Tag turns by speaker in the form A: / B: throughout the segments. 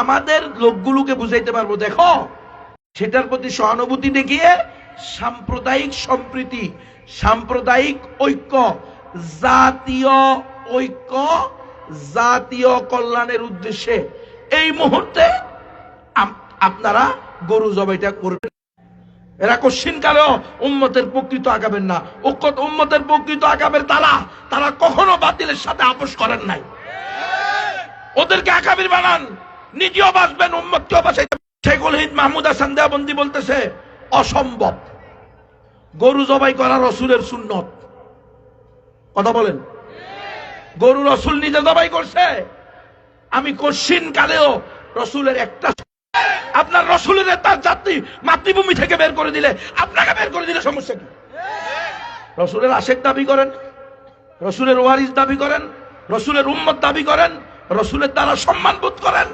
A: আমাদের লোকগুলোকে বুঝাইতে পারব, দেখো। সেটার প্রতি সহানুভূতি দেখিয়ে সাম্প্রদায়িক সম্প্রীতি, সাম্প্রদায়িক ঐক্য, জাতীয় ঐক্য, জাতীয় কল্যাণের উদ্দেশ্যে এই মুহূর্তে আপনারা গরু জবাইটা করবেন। এরা কশ্চিন কালেও উম্মতের প্রকৃত আগাবেন না। উক্কত উম্মতের প্রকৃত আগাবের তারা তারা কখনো বাতিলের সাথে আপোষ করেন নাই। ওদেরকে আকাবির বানান। নিজেও বাঁচবেন, উম্মতকেও বাঁচাইতে শেখুল হিদ মাহমুদ হাসান দেওবন্দি বলতেছে, অসম্ভব। গরু জবাই করা রসুলের সুন্নত। কথা বলেন। গরু রসুল নিজে জবাই করছে। আমি কশ্চিন কালেও রসুলের একটা আপনার রসুলের তার জাতি মাতৃভূমি থেকে বের করে দিলে আপনাকে বের করে দিলে সমস্যা কি? রসুলের আশেক দাবি করেন, রসুলের ওয়ারিস দাবি করেন, রসুলের উম্মত দাবি করেন, রসুলের দ্বারা সম্মান বোধ করেন।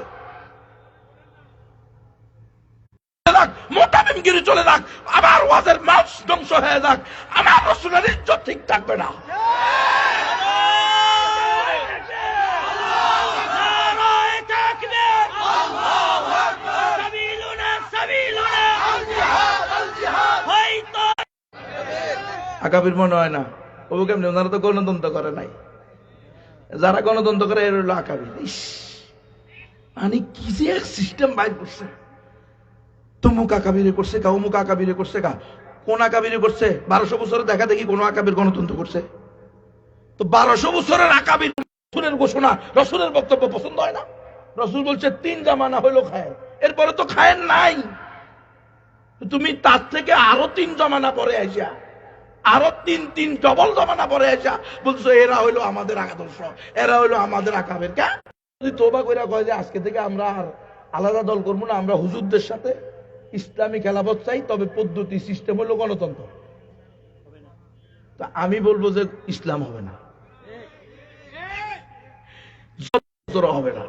A: যাক, মোটামিমগিরি চলে যাক আমার ওয়াজের মাছ ধ্বংস হয়ে যাক। আমার রসুলের ইজ্জত ঠিক থাকবে না। আগামীর মনে হয় না কেমনি ওনারা তো গণতন্ত্র করে নাই। যারা গণতন্ত্র করে এর হলো আকাবির। ইস মানে কি যে এক সিস্টেম বাইর করছে। তুমুক আকাবিরে করছে কা অমুক আকাবিরে করছে কা। কোন আকাবিরে করছে? বারোশো বছরে দেখা দেখি কোন আকাবির গণতন্ত্র করছে। তো বারোশো বছরের আকাবির রসুলের ঘোষণা, রসুলের বক্তব্য পছন্দ হয় না। রসুল বলছে, তিন জামানা হইল খায়ের। এরপরে তো খায়ের নাই। তুমি তার থেকে আরও তিন জমানা পরে আসা আরও তিন তিন, ডবল জমানা পরে আসা বলছো, এরা হইল আমাদের আদর্শ। এরা হইল আমাদের আকাবের। কে? যদি তোবা কইরা কয় যে, আজকে থেকে আমরা আর আলাদা দল করব না, আমরা হুজুরদের সাথে। ইসলামী খেলাফত চাই, তবে পদ্ধতি সিস্টেম হলো গণতন্ত্র। তা আমি বলব যে ইসলাম হবে না। হবে না।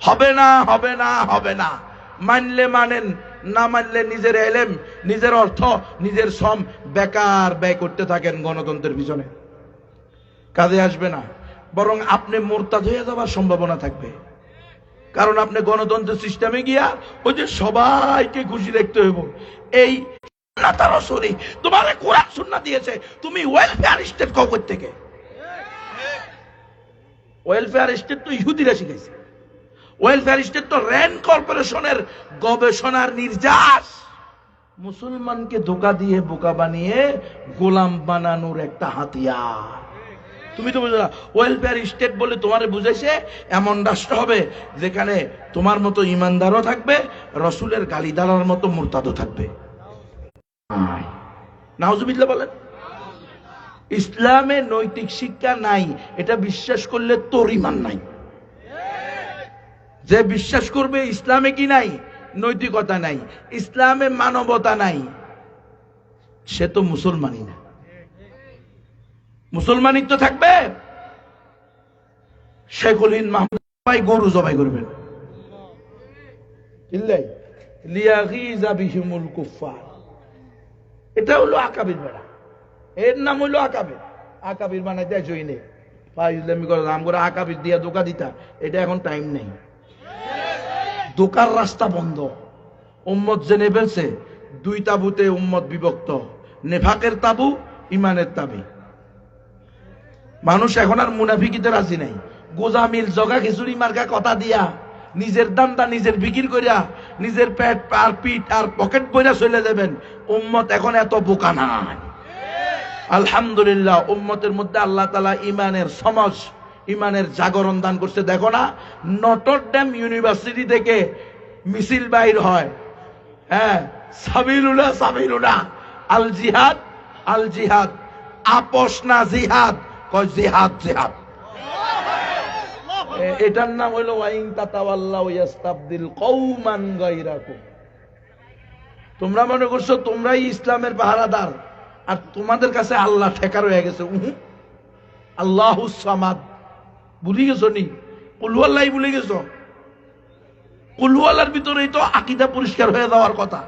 A: হবে না হবে না হবে না। মানলে মানেন, না মানলে নিজের এলেম, নিজের অর্থ, নিজের শ্রম বেকার ব্যয় করতে থাকেন গণতন্ত্রের পিছনে। কাজে আসবে না। বরং আপনি মোরতাদ হয়ে যাওয়ার সম্ভাবনা থাকবে। কারণ আপনি গণতন্ত্রের সিস্টেমে গিয়া ওই যে সবাইকে খুশি রাখতে হইব। এই না তার সরি তোমার কোরআন সুন্না দিয়েছে। তুমি ওয়েলফেয়ার স্টেট কবর থেকে ওয়েলফেয়ার স্টেট তো ইহুদিরা শিখেছে ওয়েলফেয়ার স্টেট তো র্যান্ড কর্পোরেশনের গবেষণার নির্যাস। মুসলমানকে ধোকা দিয়ে বোকা বানিয়ে গোলাম বানানোর একটা হাতিয়ার। তুমি তো বুঝো না ওয়েলফেয়ার স্টেট বলে তোমারে বুঝেছে এমন রাষ্ট্র হবে যেখানে তোমার মতো ইমানদারও থাকবে, রসুলের গালিদারার মতো মুরতাদও থাকবে। নাউজুবিল্লাহ বলেন। ইসলামে নৈতিক শিক্ষা নাই, এটা বিশ্বাস করলে তোর ইমান নাই। যে বিশ্বাস করবে ইসলামে কি নাই? নৈতিকতা নাই, ইসলামে মানবতা নাই। সে তো মুসলমানই না। মুসলমানই তো থাকবে? শেখুল হিন্দ মাহমুদ ভাই গরু জবাই করবেন। এটা হলো আকাবির বেড়া। এর নাম হইল আকাবির। আকাবির বানাইতে জইনে ফাইজলামি করে নাম করে? আকাবির দিয়া দোকা দিতা। এটা এখন টাইম নেই। দোকার রাস্তা বন্ধ। উম্মত জেনে ফেলছে দুই তাবুতে উম্মত বিভক্ত। নেফাকের তাবু ইমানের তাবি। মানুষ এখন আর মুনাফিকিতে রাজি নাই। গোজামিল জগা খিচুড়ি মার্কা কথা দিয়া, নিজের দামটা নিজের বিক্রি করিয়া, নিজের পেট আর পিঠ আর পকেট বইরা চলে যাবেন। উম্মত এখন এত বোকা নাই। আলহামদুলিল্লাহ, উম্মতের মধ্যে আল্লাহ তালা ইমানের সমাজ, ইমানের জাগরণ দান করছে। দেখো না নটর ড্যাম ইউনিভার্সিটি থেকে মিছিল বাইর হয়। হ্যাঁ সাবিলুনা সাবিলুনা আল জিহাদ আল জিহাদ, আপোষ না জিহাদ। কয়, জিহাদ জিহাদ। এটার নাম হলো ওয়াইন তাতাওয়াল্লাহু ইয়াস্তাবদিল তোমরা মনে করছ তোমরাই ইসলামের পাহারাদার, আর তোমাদের কাছে আল্লাহ ঠেকার হয়ে গেছে। উহু। আল্লাহ সামাদ। ভুলি গেছো নি? কুলুয়াল্লাহ ভুলে গেছো? কুলুয়াল্লার ভিতরেই তো আকিদা পরিষ্কার হয়ে যাওয়ার কথা।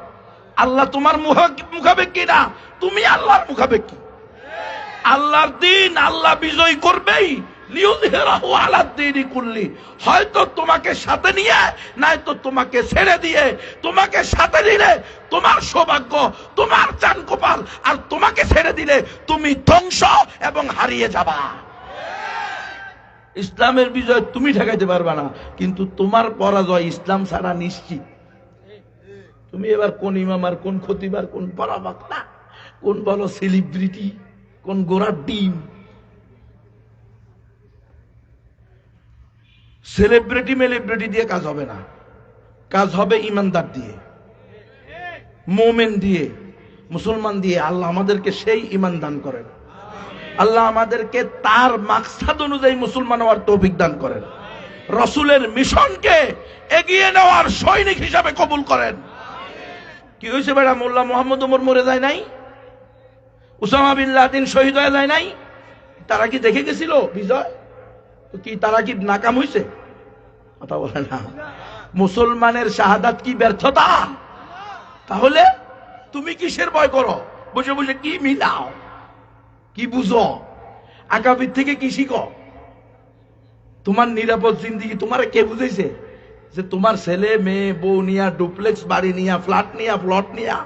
A: আল্লাহ তোমার মুখা- মুখাপেক্ষি না। তুমি আল্লাহর মুখাপেক্ষি। আল্লাহর দিন আল্লাহ বিজয় করবেই। হয়তো তোমাকে সাথে নিয়ে, নয়তো তোমাকে ছেড়ে দিয়ে, তোমাকে সাথে নিলে তোমার সৌভাগ্য, তোমার চান কপাল, আর তোমাকে ছেড়ে দিলে তুমি ধ্বংস এবং হারিয়ে যাবা। ইসলামের বিজয় তুমি ঠেকাইতে পারবে না, কিন্তু তোমার পরাজয় ইসলাম ছাড়া নিশ্চিত। তুমি এবার কোন ইমাম আর কোন খতিবার কোন পরাবক্তা কোন বলো সেলিব্রিটি কোন গোড়ার ডিম। সেলিব্রিটি মেলিব্রিটি দিয়ে কাজ হবে না। কাজ হবে ইমানদার দিয়ে। মোমেন দিয়ে, মুসলমান দিয়ে। আল্লাহ আমাদেরকে সেই ইমান দান করেন। আল্লাহ আমাদেরকে তার মাকসাদ অনুযায়ী মুসলমান হওয়ার তৌফিক দান করেন। রসুলের মিশনকে এগিয়ে নেওয়ার সৈনিক হিসাবে কবুল করেন। কি হয়েছে বেড়া, মোল্লা মোহাম্মদ উমর মরে যায় নাই? উসামা বিন শহীদ হয়ে যায় নাই? তারা কি দেখে গেছিল বিজয়? তো কি তারা কি নাকাম হয়েছে কথা বলে না। মুসলমানের শাহাদাত কি ব্যর্থতা? তাহলে তুমি কিসের ভয় করো? বসে বসে কি মিলাও? কি বুঝো? আকাবির থেকে কি শিখো? তোমার নিরাপদ জিন্দিগি তোমার কে বুঝেছে যে তোমার ছেলে, মেয়ে, বউ নিয়া, ডুপ্লেক্স, বাড়ি নিয়া, ফ্ল্যাট নিয়া, প্লট নিয়া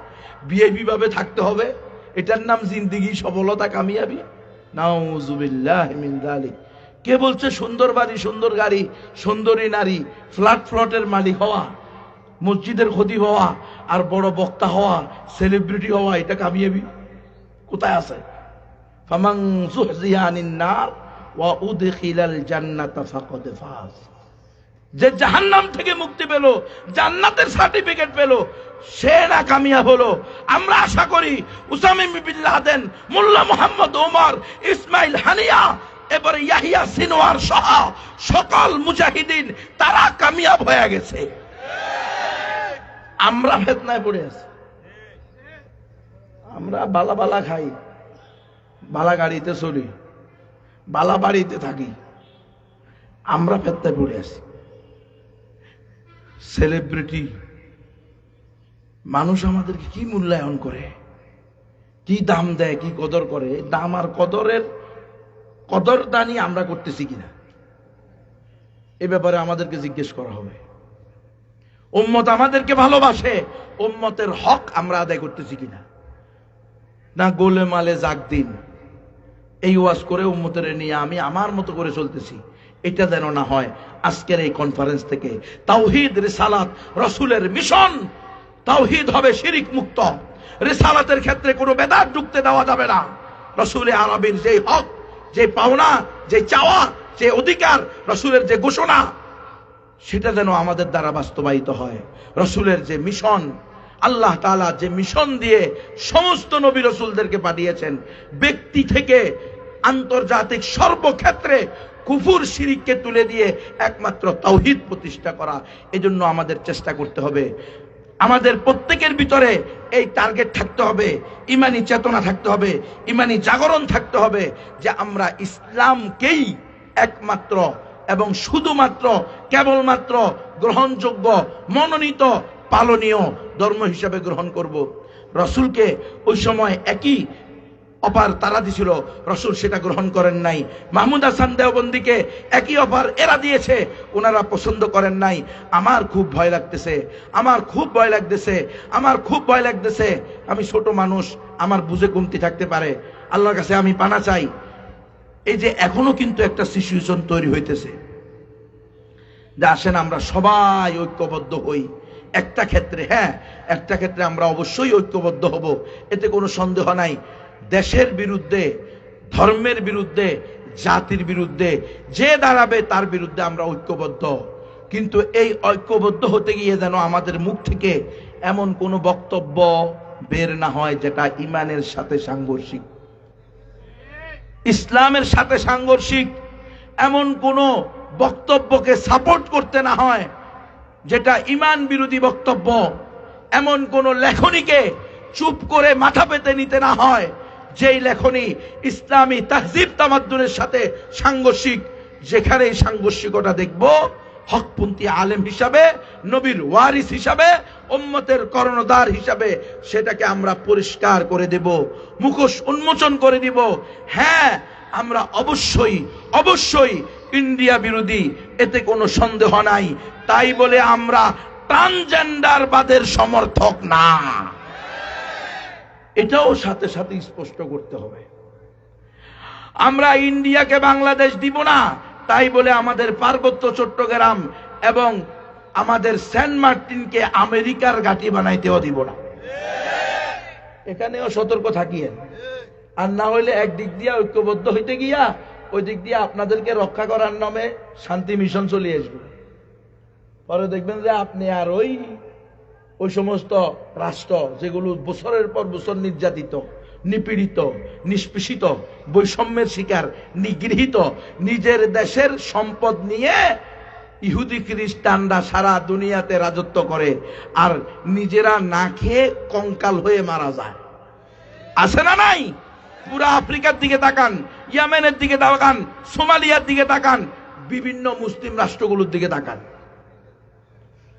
A: বিয়ে ভাবে থাকতে হবে। এটার নাম জিন্দিগি, সফলতা, কামিয়াবি। নাউজুবিল্লাহ মিন যালিক কে বলছে সুন্দর বাড়ি, সুন্দর গাড়ি, সুন্দরী নারী ফ্ল্যাট ফ্লটের মালিক হওয়া, মসজিদের ক্ষতি হওয়া, আর বড় বক্তা হওয়া সেলিব্রিটি হওয়া, এটা কামিয়াবি? কোথায় আছে? ফামাং সুহজিয়া আনিন নার ওয়া উদখিলাল জান্নাতা ফাকাদ ফাজ। যে জাহান্নাম থেকে মুক্তি পেল, জান্নাতের সার্টিফিকেট পেল সে না কামিয়াব হলো। আমরা আশা করি Osama bin Laden Mullah Mohammad Omar, Ismail Haniyeh এবারে ইয়াহিয়া সিনোয়ার সহ সকল মুজাহিদিন, তারা কামিয়াব হয়ে গেছে। আমরা ফেতনায় পড়ে আছি। আমরা বালা বালা খাই, বালা গাড়িতে চলি, বালা বাড়িতে থাকি। আমরা ফেতনায় পড়ে আছি। সেলিব্রিটি মানুষ আমাদেরকে কি মূল্যায়ন করে? কি দাম দেয়, কি কদর করে? দাম আর কদরের কদর দানি আমরা করতেছি কিনা? এ ব্যাপারে আমাদেরকে জিজ্ঞেস করা হবে। উম্মত আমাদেরকে ভালোবাসে, উম্মতের হক আমরা আদায় করতেছি কিনা? না গোলে মালে জাগ দিন। এই ওয়াজ করে উম্মতের নিয়ে আমি আমার মতো করে চলতেছি। এটা যেন না হয় আজকের এই কনফারেন্স থেকে। তাওহিদ, রিসালাত, রসুলের মিশন তাওহিদ হবে শিরিক মুক্ত। রিসালাতের ক্ষেত্রে কোনো বেদাত ঢুকতে দেওয়া যাবে না। রসুলের আরবির যে হক যে পাওনা যে চাওয়া যে অধিকার, রসুলের যে ঘোষণা, সেটা যেন আমাদের দ্বারা বাস্তবায়িত হয়। রসুলের যে মিশন, আল্লাহ তাআলা যে মিশন দিয়ে সমস্ত নবী রসুলদেরকে পাঠিয়েছেন, ব্যক্তি থেকে আন্তর্জাতিক সর্বক্ষেত্রে কুফুর শিরিককে তুলে দিয়ে একমাত্র তাওহিদ প্রতিষ্ঠা করা, এজন্য আমাদের চেষ্টা করতে হবে। আমাদের প্রত্যেকের ভিতরে এই টার্গেট থাকতে হবে, ইমানি চেতনা থাকতে হবে, ইমানি জাগরণ থাকতে হবে যে আমরা ইসলামকেই একমাত্র এবং শুধুমাত্র কেবলমাত্র গ্রহণযোগ্য, মনোনীত, পালনীয় ধর্ম হিসাবে গ্রহণ করব। রসুলকে ওই সময় একই অপার তারা দিছিল, রসুল সেটা গ্রহণ করেন নাই। মাহমুদ হাসান দেওবন্দিকে একই অপার এরা দিয়েছে ওনারা পছন্দ করেন নাই। আমার খুব ভয় লাগতেছে, আমার খুব ভয় লাগতেছে, আমার খুব ভয় লাগতেছে। আমি ছোট মানুষ, আমার বুঝে কমতি থাকতে পারে। আল্লাহর কাছে আমি পানা চাই। এই যে এখনও কিন্তু একটা সিচুয়েশন তৈরি হইতেছে। যে আসেন আমরা সবাই ঐক্যবদ্ধ হই। একটা ক্ষেত্রে হ্যাঁ একটা ক্ষেত্রে আমরা অবশ্যই ঐক্যবদ্ধ হব। এতে কোনো সন্দেহ নাই। দেশের বিরুদ্ধে, ধর্মের বিরুদ্ধে, জাতির বিরুদ্ধে, যে দাঁড়াবে তার বিরুদ্ধে আমরা ঐক্যবদ্ধ। কিন্তু এই ঐক্যবদ্ধ হতে গিয়ে যেন আমাদের মুখ থেকে এমন কোনো বক্তব্য বের না হয় যেটা ইমানের সাথে সাংঘর্ষিক। ইসলামের সাথে সাংঘর্ষিক। এমন কোন বক্তব্যকে সাপোর্ট করতে না হয় যেটা ইমান বিরোধী বক্তব্য। এমন কোন লেখনীকে চুপ করে মাথা পেতে নিতে না হয় যেই লেখনী ইসলামী তাহজিব তামাদ্দুনের সাথে সাংঘর্ষিক যেখানে এই সাংঘর্ষিকতা দেখব, হকপন্থী আলেম হিসাবে, নবীর ওয়ারিস হিসাবে, উম্মতের কর্ণধার হিসাবে সেটাকে আমরা পরিষ্কার করে দেব, মুখোশ উন্মোচন করে দিব। হ্যাঁ আমরা অবশ্যই অবশ্যই ইন্ডিয়া বিরোধী, এতে কোনো সন্দেহ নাই। তাই বলে আমরা ট্রান্সজেন্ডারবাদের সমর্থক না। এটাও সাথে সাথে স্পষ্ট করতে হবে। আমরা ইন্ডিয়াকে বাংলাদেশ দিব না, তাই বলে আমাদের পার্বত্য চট্টগ্রাম এবং আমাদের সেন্ট মার্টিনকে আমেরিকার ঘাঁটি বানাইতেও দিব না। এখানেও সতর্ক থাকিয়েন। আর না হইলে একদিক দিয়ে ঐক্যবদ্ধ হইতে গিয়া ওই দিক দিয়ে আপনাদেরকে রক্ষা করার নামে শান্তি মিশন চলে আসবে। পরে দেখবেন যে আপনি আর ওই ওই সমস্ত রাষ্ট্র যেগুলো বছরের পর বছর নির্যাতিত, নিপীড়িত, নিষ্পেষিত, বৈষম্যের শিকার, নিগৃহীত, নিজের দেশের সম্পদ নিয়ে ইহুদি খ্রিস্টানরা সারা দুনিয়াতে রাজত্ব করে আর নিজেরা না খেয়ে কঙ্কাল হয়ে মারা যায়। আছে না নাই? পুরা আফ্রিকার দিকে তাকান, ইয়ামেনের দিকে তাকান, সোমালিয়ার দিকে তাকান, বিভিন্ন মুসলিম রাষ্ট্রগুলোর দিকে তাকান।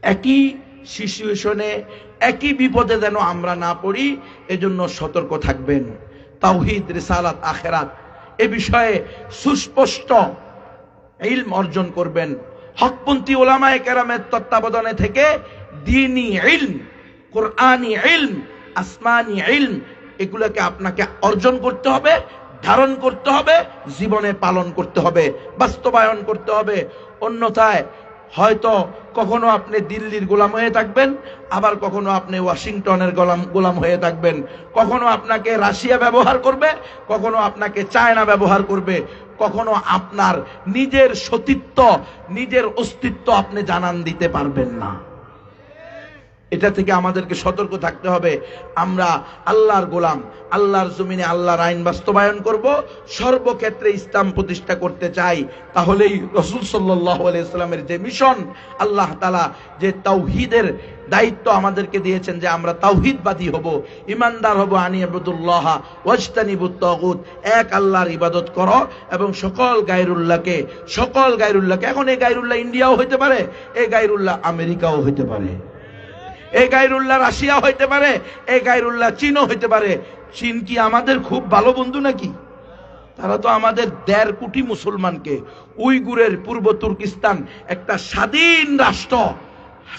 A: একই সিচুয়েশনে একই বিপদে যেন আমরা না পড়ি, এজন্য সতর্ক থাকবেন। তাওহিদ, রিসালাত, আখেরাত, এ বিষয়ে সুস্পষ্ট ইলম অর্জন করবেন। হকপন্থী ওলামায়ে কেরামের তত্ত্বাবধানে থেকে দিনী ইলম, কোরআনি ইলম, আসমানি ইলম, এগুলোকে আপনাকে অর্জন করতে হবে, ধারণ করতে হবে, জীবনে পালন করতে হবে, বাস্তবায়ন করতে হবে। অন্যথায় হয়তো কখনো আপনি দিল্লির গোলাম হয়ে থাকবেন, আবার কখনো আপনি ওয়াশিংটনের গোলাম গোলাম হয়ে থাকবেন। কখনো আপনাকে রাশিয়া ব্যবহার করবে, কখনো আপনাকে চায়না ব্যবহার করবে। কখনো আপনার নিজের সতীত্ব, নিজের অস্তিত্ব আপনি জানান দিতে পারবেন না। এটা থেকে আমাদেরকে সতর্ক থাকতে হবে। আমরা আল্লাহর গোলাম, আল্লাহর জমিনে আল্লাহর আইন বাস্তবায়ন করব, সর্বক্ষেত্রে ইসলাম প্রতিষ্ঠা করতে চাই। তাহলেই রসুল সাল্লাহ আলাইস্লামের যে মিশন, আল্লাহ তালা যে তাওহিদের দায়িত্ব আমাদেরকে দিয়েছেন যে আমরা তাওহিদবাদী হব ইমানদার হব, আনি আবুদুল্লাহ ওয়াজতানিবুত তগুত, এক আল্লাহর ইবাদত করো এবং সকল গায়রুল্লাহকে সকল গায়রুল্লাহকে, এখন এই গায়রুল্লাহ ইন্ডিয়াও হইতে পারে, এই গায়রুল্লাহ আমেরিকাও হইতে পারে। এই গাইরুল্লাহ রাশিয়া হইতে পারে এই গাইরুল্লাহ চীনও হইতে পারে। চীন কি আমাদের খুব ভালো বন্ধু নাকি? তারা তো আমাদের দেড় কোটি মুসলমানকে, উইগুরের পূর্ব তুর্কিস্তান, একটা স্বাধীন রাষ্ট্র,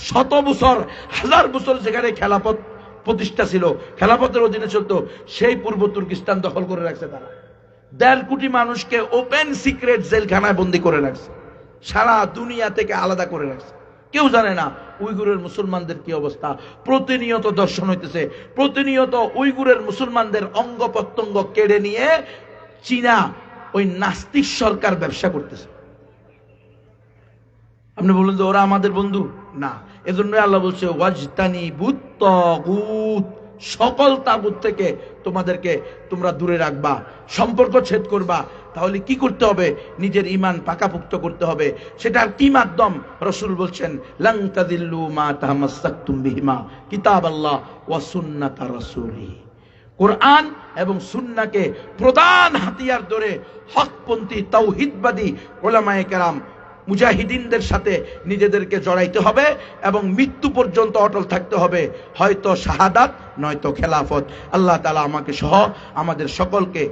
A: শত বছর, হাজার বছর যেখানে খেলাপথ প্রতিষ্ঠা ছিল, খেলাপথের অধীনে চলতো, সেই পূর্ব তুর্কিস্তান দখল করে রাখছে তারা। দেড় কোটি মানুষকে ওপেন সিক্রেট জেলখানায় বন্দি করে রাখছে, সারা দুনিয়া থেকে আলাদা করে রাখছে। কেউ জানে না উইগুরের মুসলমানদের কি অবস্থা। প্রতিনিয়ত দর্শন হইতেছে। প্রতিনিয়ত উইগুরের মুসলমানদের অঙ্গ প্রত্যঙ্গ কেড়ে নিয়ে চীনা ওই নাস্তিক সরকার ব্যবসা করতেছে। আপনি বলুন যে ওরা আমাদের বন্ধু? না। এজন্য আল্লাহ বলছে ওয়াজতানি বুত সকল তাগুত থেকে তোমাদেরকে তোমরা দূরে রাখবা, সম্পর্ক ছেদ করবা। তাহলে কি করতে হবে? নিজের ইমান পাকাপুক্ত করতে হবে। সেটার কি মাধ্যম? রসুল বলছেন, লং তাদিল্লু মা তাহামাসাক্তুম বিহিমা, কিতাব আল্লাহ ওয়া সুন্নাতা রাসূলি। কোরআন এবং সুন্নাকে প্রধান হাতিয়ার ধরে হকপন্থী তাওহিদবাদী ওলামায়ে কেরাম মুজাহিদিনদের সাথে নিজেদেরকে জড়াইতে হবে এবং মৃত্যু পর্যন্ত অটল থাকতে হবে। হয়তো শাহাদাত, নয়তো খেলাফত। আল্লাহ তালা আমাকে সহ আমাদের সকলকে